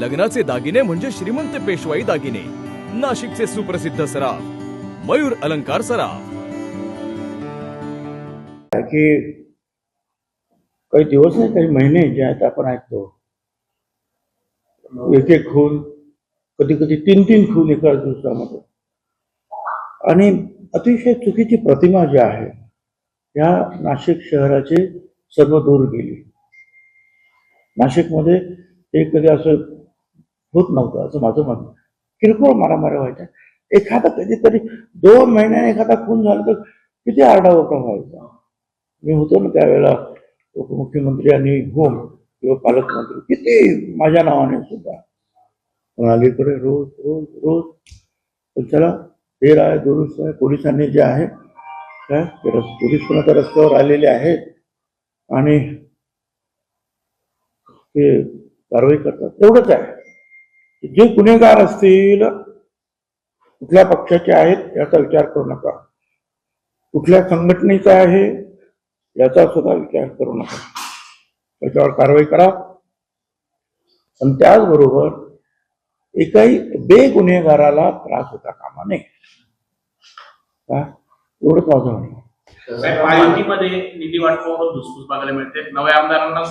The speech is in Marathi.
लग्नाचे दागिने म्हणजे श्रीमंत पेशवाई दागिने. नाशिकचे सुप्रसिद्ध सराफ मयूर अलंकार सराफ. की काही दिवस नाही काही महिने जे आहेत आपण ऐकतो. एक एक खून कधी कधी तीन तीन खून एका दिवसामध्ये. आणि अतिशय चुकीची प्रतिमा जी आहे या नाशिक शहराची सर्व दूर गेली. नाशिकमध्ये एक कधी असं होत नव्हतं असं माझं म्हणणं किरकोळ मारामाऱ्या व्हायच्या. एखादा कधीतरी दोन महिन्याने एखादा खून झाला तर किती आरडाओरडा व्हायचा. मी होतो ना त्यावेळेला उपमुख्यमंत्री आणि होम किंवा पालकमंत्री किती माझ्या नावाने सुद्धा. पण अलीकडे रोज रोज रोज. पण चला हेर आहे दुरुस्त आहे. पोलिसांनी जे आहे काय? ते रस- पोलीस पण आता रस्त्यावर आलेले आहेत. आणि ते कारवाई करतात. तेवढंच आहे. जे गुन्हेगार असतील कुठल्या पक्षाचे आहेत याचा विचार करू नका. कुठल्या संघटनेचा आहे याचा सुद्धा विचार करू नका. त्याच्यावर कारवाई करा. आणि त्याचबरोबर एकाही बेगुन्हेगाराला त्रास होता कामा नये. का एवढंच माझं म्हणणं निधी वाटपावर धुसफूस बघायला मिळते. नव्या आमदारांना